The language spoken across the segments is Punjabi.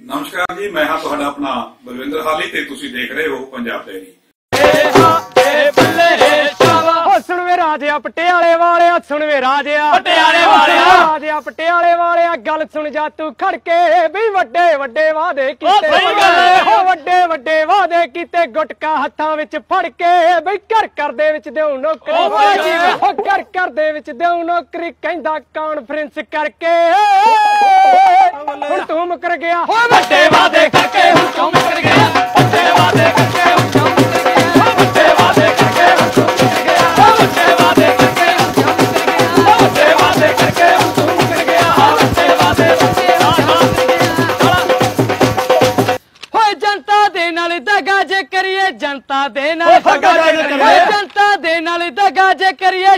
ਨਮਸਕਾਰ ਜੀ, ਮੈਂ ਹਾਂ ਤੁਹਾਡਾ ਆਪਣਾ ਬਲਵਿੰਦਰ ਹਾਲੀ ਤੇ ਤੁਸੀਂ ਦੇਖ ਰਹੇ ਹੋ ਪੰਜਾਬ ਡੈਰੀ ਰਾਜਿਆ ਪਟਿਆਲੇ ਵਾਲਿਆ ਸੁਣ ਵੇ ਰਾਜਿਆ ਪਟਿਆਲੇ ਵਾਲਿਆ। ਰਾਜਿਆ ਪਟਿਆਲੇ ਵਾਲਿਆ ਗੱਲ ਸੁਣ ਜਾ ਤੂੰ ਖੜ ਕੇ ਵੀ ਵੱਡੇ ਵੱਡੇ ਵਾਦੇ ਕੀਤੇ ਹੈ। ਵੱਡੇ ਵੱਡੇ ਵਾਦੇ ਕੀਤੇ ਗੁਟਕਾ ਹੱਥਾਂ ਵਿੱਚ ਫੜ ਕੇ ਵੀ ਘਰ ਘਰ ਦੇ ਵਿੱਚ ਦੇਉ ਨੌਕਰੀ। ਓ ਘਰ ਘਰ ਦੇ ਵਿੱਚ ਦੇਉ ਨੌਕਰੀ ਕਹਿੰਦਾ ਕਾਨਫਰੰਸ ਕਰਕੇ ਹੁਣ ਤੂੰ ਮੁਕਰ ਗਿਆ ਵੱਡੇ ਵਾਦੇ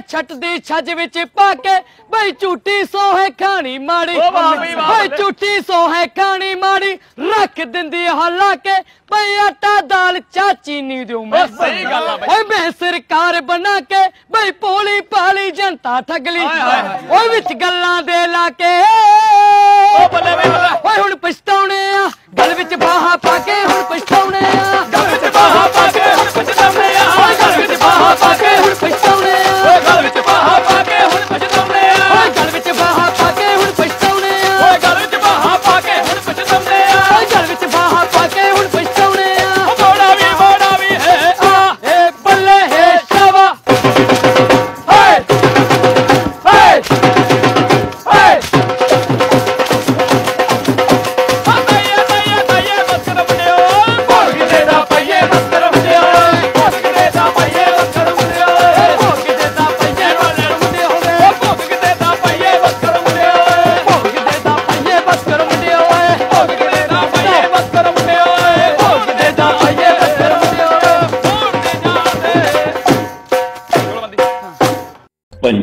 ਛੱਟ ਦੀ ਛੱਜ ਵਿੱਚ ਪਾ ਕੇ ਬਈ ਝੂਠੀ ਸੋਹੇ ਖਾਣੀ ਮਾੜੀ। ਬਈ ਝੂਠੀ ਸੋਹੇ ਖਾਣੀ ਮਾੜੀ ਰੱਖ ਦਿੰਦੀ ਹਲਾ ਕੇ। ਬਈ ਆਟਾ ਦਾਲ ਚਾਚੀ ਨਹੀਂ ਦਿਉ ਮੈਂ ਸਹੀ ਗੱਲ ਆ ਬਈ। ਓਏ ਮੈਂ ਸਰਕਾਰ ਬਣਾ ਕੇ ਬਈ ਭੋਲੀ ਭਾਲੀ ਜਨਤਾ ਠੱਗ ਲਈ। ਓਏ ਵਿੱਚ ਗੱਲਾਂ ਦੇ ਲਾ ਕੇ। ਓ ਬੱਲੇ ਬਈ ਬੱਲੇ। ਓਏ ਹੁਣ ਪਛਤਾਉਣੇ ਆ। ਗਲ ਵਿੱਚ ਬਾਹਾਂ ਪਾ ਕੇ ਹੁਣ ਪਛਤਾਉਣੇ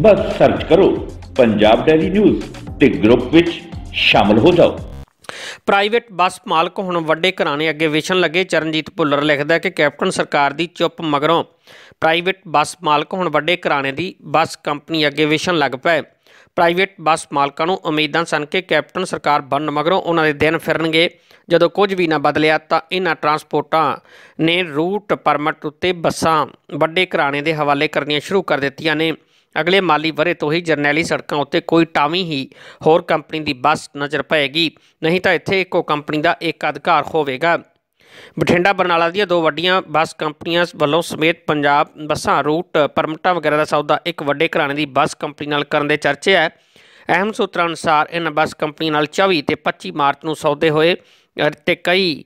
ਬਸ ਸਰਚ ਕਰੋ ਪੰਜਾਬ ਡੈਲੀ ਨਿਊਜ਼ ਤੇ ਗਰੁੱਪ ਵਿੱਚ ਸ਼ਾਮਲ ਹੋ ਜਾਓ। ਪ੍ਰਾਈਵੇਟ ਬੱਸ ਮਾਲਕ ਹੁਣ ਵੱਡੇ ਘਰਾਣੇ ਅੱਗੇ ਵਿਛਣ ਲੱਗੇ। ਚਰਨਜੀਤ ਭੁੱਲਰ ਲਿਖਦਾ ਕਿ ਕੈਪਟਨ ਸਰਕਾਰ ਦੀ ਚੁੱਪ ਮਗਰੋਂ ਪ੍ਰਾਈਵੇਟ ਬੱਸ ਮਾਲਕ ਹੁਣ ਵੱਡੇ ਘਰਾਣੇ ਦੀ ਬੱਸ ਕੰਪਨੀ ਅੱਗੇ ਵਿਛਣ ਲੱਗ ਪਏ। ਪ੍ਰਾਈਵੇਟ ਬੱਸ ਮਾਲਕਾਂ ਨੂੰ ਉਮੀਦਾਂ ਸਨ ਕਿ ਕੈਪਟਨ ਸਰਕਾਰ ਬਣਨ ਮਗਰੋਂ ਉਹਨਾਂ ਦੇ ਦਿਨ ਫਿਰਨਗੇ। ਜਦੋਂ ਕੁਝ ਵੀ ਨਾ ਬਦਲਿਆ ਤਾਂ ਇਹਨਾਂ ਟਰਾਂਸਪੋਰਟਾਂ ਨੇ ਰੂਟ ਪਰਮਿਟ ਉੱਤੇ ਬੱਸਾਂ ਵੱਡੇ ਘਰਾਣੇ ਦੇ ਹਵਾਲੇ ਕਰਨੀਆਂ ਸ਼ੁਰੂ ਕਰ ਦਿੱਤੀਆਂ ਨੇ। ਅਗਲੇ ਮਾਲੀ ਵਰੇ ਤੋਂ ਹੀ ਜਰਨੈਲੀ ਸੜਕਾਂ ਉੱਤੇ ਕੋਈ ਟਾਵੀਂ ਹੀ ਹੋਰ ਕੰਪਨੀ ਦੀ ਬੱਸ ਨਜ਼ਰ ਪਏਗੀ। ਨਹੀਂ ਤਾਂ ਇੱਥੇ ਇੱਕੋ ਕੰਪਨੀ ਦਾ ਇੱਕ ਅਧਿਕਾਰ ਹੋਵੇਗਾ। ਬਠਿੰਡਾ, ਬਰਨਾਲਾ ਦੀਆਂ ਦੋ ਵੱਡੀਆਂ ਬੱਸ ਕੰਪਨੀਆਂ ਵੱਲੋਂ ਸਮੇਤ ਪੰਜਾਬ ਬੱਸਾਂ, ਰੂਟ, ਪਰਮਿਟਾਂ ਵਗੈਰਾ ਦਾ ਸੌਦਾ ਇੱਕ ਵੱਡੇ ਘਰਾਣੇ ਦੀ ਬੱਸ ਕੰਪਨੀ ਨਾਲ ਕਰਨ ਦੇ ਚਰਚੇ ਹੈ। ਅਹਿਮ ਸੂਤਰਾਂ ਅਨੁਸਾਰ ਇਹਨਾਂ ਬੱਸ ਕੰਪਨੀ ਨਾਲ 24 ਤੇ 25 ਮਾਰਚ ਨੂੰ ਸੌਦੇ ਹੋਏ। ਤੇ ਕਈ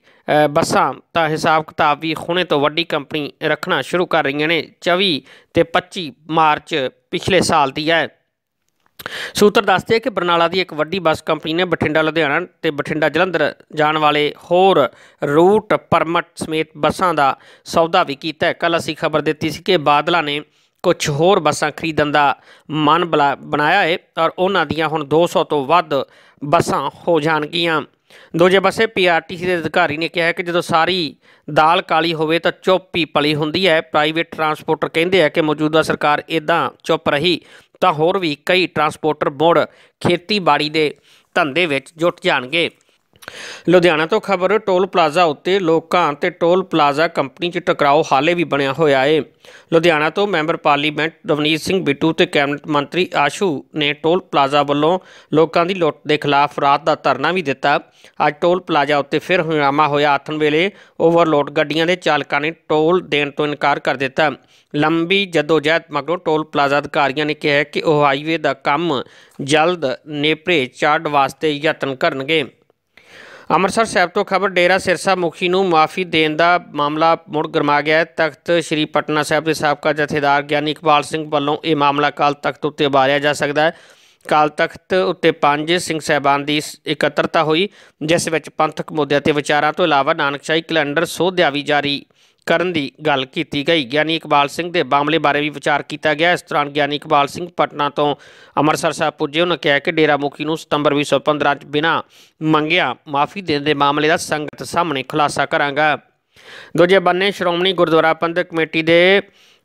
ਬੱਸਾਂ ਤਾਂ ਹਿਸਾਬ ਕਿਤਾਬ ਵੀ ਹੁਣੇ ਤੋਂ ਵੱਡੀ ਕੰਪਨੀ ਰੱਖਣਾ ਸ਼ੁਰੂ ਕਰ ਰਹੀਆਂ ਨੇ। 24 ਤੇ 25 ਮਾਰਚ ਪਿਛਲੇ ਸਾਲ ਦੀ ਹੈ। ਸੂਤਰ ਦੱਸਦੇ ਆ ਕਿ ਬਰਨਾਲਾ ਦੀ ਇੱਕ ਵੱਡੀ ਬੱਸ ਕੰਪਨੀ ਨੇ ਬਠਿੰਡਾ, ਲੁਧਿਆਣਾ ਤੇ ਬਠਿੰਡਾ, ਜਲੰਧਰ ਜਾਣ ਵਾਲੇ ਹੋਰ ਰੂਟ ਪਰਮਿਟ ਸਮੇਤ ਬੱਸਾਂ ਦਾ ਸੌਦਾ ਵੀ ਕੀਤਾ ਹੈ। ਕੱਲ ਅਸੀਂ ਖਬਰ ਦਿੱਤੀ ਸੀ ਕਿ ਬਾਦਲਾਂ ਨੇ ਕੁਝ ਹੋਰ ਬੱਸਾਂ ਖਰੀਦਣ ਦਾ ਮਨ ਬਲਾ- ਬਣਾਇਆ ਹੈ ਔਰ ਉਹਨਾਂ ਦੀਆਂ ਹੁਣ 200 ਤੋਂ ਵੱਧ ਬੱਸਾਂ ਹੋ ਜਾਣਗੀਆਂ। ਦੂਜੇ ਪਾਸੇ ਪੀਆਰਟੀਸੀ ਦੇ ਅਧਿਕਾਰੀ ਨੇ ਕਿਹਾ ਕਿ ਜਦੋਂ ਸਾਰੀ ਦਾਲ ਕਾਲੀ ਹੋਵੇ ਤਾਂ ਚੁੱਪ ਹੀ ਪਲੀ ਹੁੰਦੀ ਹੈ। ਪ੍ਰਾਈਵੇਟ ਟਰਾਂਸਪੋਰਟਰ ਕਹਿੰਦੇ ਆ ਕਿ ਮੌਜੂਦਾ ਸਰਕਾਰ ਇਦਾਂ ਚੁੱਪ ਰਹੀ ਤਾਂ ਹੋਰ ਵੀ ਕਈ ਟਰਾਂਸਪੋਰਟਰ ਮੁੜ ਖੇਤੀਬਾੜੀ ਦੇ ਧੰਦੇ ਵਿੱਚ ਜੁਟ ਜਾਣਗੇ। ਲੁਧਿਆਣਾ ਤੋਂ ਖਬਰ, ਟੋਲ ਪਲਾਜ਼ਾ ਉੱਤੇ ਲੋਕਾਂ ਤੇ ਟੋਲ ਪਲਾਜ਼ਾ ਕੰਪਨੀ 'ਚ ਟਕਰਾਓ ਹਾਲੇ ਵੀ ਬਣਿਆ ਹੋਇਆ ਏ। ਲੁਧਿਆਣਾ ਤੋਂ ਮੈਂਬਰ ਪਾਰਲੀਮੈਂਟ ਰਵਨੀਤ ਸਿੰਘ ਬਿੱਟੂ ਤੇ ਕੈਬਨਿਟ ਮੰਤਰੀ ਆਸ਼ੂ ਨੇ ਟੋਲ ਪਲਾਜ਼ਾ ਵੱਲੋਂ ਲੋਕਾਂ ਦੀ ਲੁੱਟ ਦੇ ਖਿਲਾਫ ਰਾਤ ਦਾ ਧਰਨਾ ਵੀ ਦਿੱਤਾ। ਅੱਜ ਟੋਲ ਪਲਾਜ਼ਾ ਉੱਤੇ ਫਿਰ ਹੰਗਾਮਾ ਹੋਇਆ। ਆਥਣ ਵੇਲੇ ਓਵਰਲੋਡ ਗੱਡੀਆਂ ਦੇ ਚਾਲਕਾਂ ਨੇ ਟੋਲ ਦੇਣ ਤੋਂ ਇਨਕਾਰ ਕਰ ਦਿੱਤਾ। ਲੰਬੀ ਜਦੋਜਹਿਦ ਮਗਰੋਂ ਟੋਲ ਪਲਾਜ਼ਾ ਅਧਿਕਾਰੀਆਂ ਨੇ ਕਿਹਾ ਕਿ ਉਹ ਹਾਈਵੇ ਦਾ ਕੰਮ ਜਲਦ ਨੇਪਰੇ ਚਾੜ ਵਾਸਤੇ ਯਤਨ ਕਰਨਗੇ। ਅੰਮ੍ਰਿਤਸਰ ਸਾਹਿਬ ਤੋਂ ਖਬਰ, ਡੇਰਾ ਸਿਰਸਾ ਮੁਖੀ ਨੂੰ ਮਾਫੀ ਦੇਣ ਦਾ ਮਾਮਲਾ ਮੁੜ ਗਰਮਾ ਗਿਆ ਹੈ। ਤਖਤ ਸ੍ਰੀ ਪਟਨਾ ਸਾਹਿਬ ਦੇ ਸਾਬਕਾ ਜਥੇਦਾਰ ਗਿਆਨੀ ਇਕਬਾਲ ਸਿੰਘ ਵੱਲੋਂ ਇਹ ਮਾਮਲਾ ਕਾਲ ਤਖਤ ਉੱਤੇ ਉਭਾਰਿਆ ਜਾ ਸਕਦਾ ਹੈ। ਕਾਲ ਤਖਤ ਉੱਤੇ ਪੰਜ ਸਿੰਘ ਸਹਿਬਾਨ ਦੀ ਇਕੱਤਰਤਾ ਹੋਈ, ਜਿਸ ਵਿੱਚ ਪੰਥਕ ਮੁੱਦਿਆਂ ਤੇ ਵਿਚਾਰਾਂ ਤੋਂ ਇਲਾਵਾ ਨਾਨਕਸ਼ਾਹੀ ਕੈਲੰਡਰ ਸੋਧਿਆ ਵੀ ਜਾਰੀ। ਕਰਨ ਦੀ ਗੱਲ ਕੀਤੀ ਗਈ। ਗਿਆਨੀ ਇਕਬਾਲ ਸਿੰਘ ਦੇ ਮਾਮਲੇ ਬਾਰੇ ਵੀ ਵਿਚਾਰ ਕੀਤਾ ਗਿਆ। ਇਸ ਦੌਰਾਨ ਗਿਆਨੀ ਇਕਬਾਲ ਸਿੰਘ ਪਟਨਾ ਤੋਂ ਅੰਮ੍ਰਿਤਸਰ ਸਾਹਿਬ ਪੁੱਜੇ। ਉਹਨਾਂ ਕਿਹਾ ਕਿ ਡੇਰਾ ਮੁਖੀ ਨੂੰ ਸਤੰਬਰ 2015 ਚ ਬਿਨਾਂ ਮੰਗਿਆ ਮਾਫੀ ਦੇਣ ਦੇ ਮਾਮਲੇ ਦਾ ਸੰਗਤ ਸਾਹਮਣੇ ਖੁਲਾਸਾ ਕਰਾਂਗਾ। ਦੂਜੇ ਬੰਨੇ ਸ਼੍ਰੋਮਣੀ ਗੁਰਦੁਆਰਾ ਪ੍ਰਬੰਧਕ ਕਮੇਟੀ ਦੇ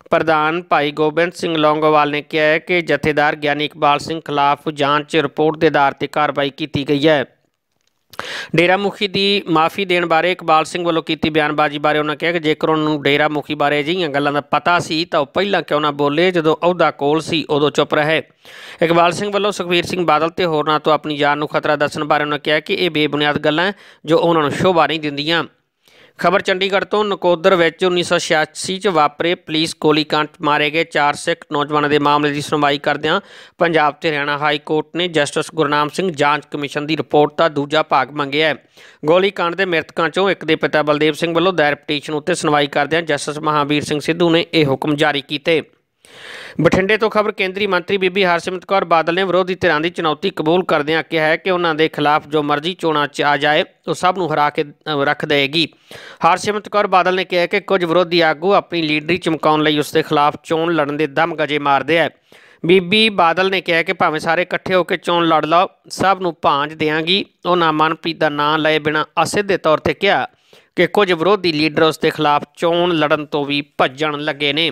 ਪ੍ਰਧਾਨ ਭਾਈ ਗੋਬਿੰਦ ਸਿੰਘ ਲੌਂਗੋਵਾਲ ਨੇ ਕਿਹਾ ਹੈ ਕਿ ਜਥੇਦਾਰ ਗਿਆਨੀ ਇਕਬਾਲ ਸਿੰਘ ਖਿਲਾਫ ਜਾਂਚ ਰਿਪੋਰਟ ਦੇ ਆਧਾਰ ਤੇ ਕਾਰਵਾਈ ਕੀਤੀ ਗਈ ਹੈ। ਡੇਰਾ ਮੁਖੀ ਦੀ ਮਾਫੀ ਦੇਣ ਬਾਰੇ ਇਕਬਾਲ ਸਿੰਘ ਵੱਲੋਂ ਕੀਤੀ ਬਿਆਨਬਾਜ਼ੀ ਬਾਰੇ ਉਹਨਾਂ ਕਿਹਾ ਕਿ ਜੇਕਰ ਉਹਨਾਂ ਨੂੰ ਡੇਰਾ ਮੁਖੀ ਬਾਰੇ ਅਜਿਹੀਆਂ ਗੱਲਾਂ ਦਾ ਪਤਾ ਸੀ ਤਾਂ ਉਹ ਪਹਿਲਾਂ ਕਿਉਂ ਨਾ ਬੋਲੇ, ਜਦੋਂ ਅਹੁਦਾ ਕੋਲ ਸੀ, ਉਦੋਂ ਚੁੱਪ ਰਹੇ। ਇਕਬਾਲ ਸਿੰਘ ਵੱਲੋਂ ਸੁਖਬੀਰ ਸਿੰਘ ਬਾਦਲ ਤੇ ਹੋਰਨਾਂ ਤੋਂ ਆਪਣੀ ਜਾਨ ਨੂੰ ਖਤਰਾ ਦੱਸਣ ਬਾਰੇ ਉਹਨਾਂ ਕਿਹਾ ਕਿ ਇਹ ਬੇਬੁਨਿਆਦ ਗੱਲਾਂ ਹੈ ਜੋ ਉਹਨਾਂ ਨੂੰ ਸ਼ੋਭਾ ਨਹੀਂ ਦਿੰਦੀਆਂ। ਖਬਰ ਚੰਡੀਗੜ੍ਹ ਤੋਂ ਨਕੋਦਰ ਵਿੱਚ 1986 ਚ ਵਾਪਰੇ ਪੁਲਿਸ ਗੋਲੀकांड ਮਾਰੇ ਗਏ ਚਾਰ ਸਿੱਖ ਨੌਜਵਾਨਾਂ ਦੇ ਮਾਮਲੇ ਦੀ ਸੁਣਵਾਈ ਕਰਦਿਆਂ ਪੰਜਾਬ ਤੇ ਹਰਿਆਣਾ ਹਾਈ ਕੋਰਟ ਨੇ ਜਸਟਿਸ ਗੁਰਨਾਮ ਸਿੰਘ ਜਾਂਚ ਕਮਿਸ਼ਨ ਦੀ ਰਿਪੋਰਟ ਦਾ ਦੂਜਾ ਭਾਗ ਮੰਗਿਆ ਹੈ। ਗੋਲੀकांड ਦੇ ਮ੍ਰਿਤਕਾਂ ਚੋਂ ਇੱਕ ਦੇ ਪਿਤਾ ਬਲਦੇਵ ਸਿੰਘ ਵੱਲੋਂ ਦਾਇਰ ਪਟੀਸ਼ਨ ਉੱਤੇ ਸੁਣਵਾਈ ਕਰਦਿਆਂ ਜਸਟਿਸ ਮਹਾਵੀਰ ਸਿੰਘ ਸਿੱਧੂ ਨੇ ਇਹ ਹੁਕਮ ਜਾਰੀ ਕੀਤੇ। ਬਠਿੰਡੇ ਤੋਂ ਖਬਰ ਕੇਂਦਰੀ ਮੰਤਰੀ ਬੀਬੀ ਹਰਸਿਮਰਤ ਕੌਰ ਬਾਦਲ ਨੇ ਵਿਰੋਧੀ ਧਿਰਾਂ ਦੀ ਚੁਣੌਤੀ ਕਬੂਲ ਕਰਦਿਆਂ ਕਿਹਾ ਹੈ ਕਿ ਉਹਨਾਂ ਦੇ ਖਿਲਾਫ ਜੋ ਮਰਜ਼ੀ ਚੋਣਾਂ 'ਚ ਆ ਜਾਏ, ਉਹ ਸਭ ਨੂੰ ਹਰਾ ਕੇ ਰੱਖ ਦੇਗੀ ਹਰਸਿਮਰਤ ਕੌਰ ਬਾਦਲ ਨੇ ਕਿਹਾ ਕਿ ਕੁਝ ਵਿਰੋਧੀ ਆਗੂ ਆਪਣੀ ਲੀਡਰੀ ਚਮਕਾਉਣ ਲਈ ਉਸ ਦੇ ਖਿਲਾਫ ਚੋਣ ਲੜਨ ਦੇ ਦਮ ਗਜੇ ਮਾਰਦੇ ਆ। ਬੀਬੀ ਬਾਦਲ ਨੇ ਕਿਹਾ ਕਿ ਭਾਵੇਂ ਸਾਰੇ ਇਕੱਠੇ ਹੋ ਕੇ ਚੋਣ ਲੜ ਲਓ, ਸਭ ਨੂੰ ਭਾਂਜ ਦੇਾਂਗੀ ਉਹਨਾਂ ਮਨਪ੍ਰੀਤ ਦਾ ਨਾਂ ਲਏ ਬਿਨਾਂ ਅਸਿੱਧੇ ਤੌਰ ਤੇ ਕਿਹਾ ਕਿ ਕੁਝ ਵਿਰੋਧੀ ਲੀਡਰ ਉਸ ਦੇ ਖਿਲਾਫ ਚੋਣ ਲੜਨ ਤੋਂ ਵੀ ਭੱਜਣ ਲੱਗੇ ਨੇ।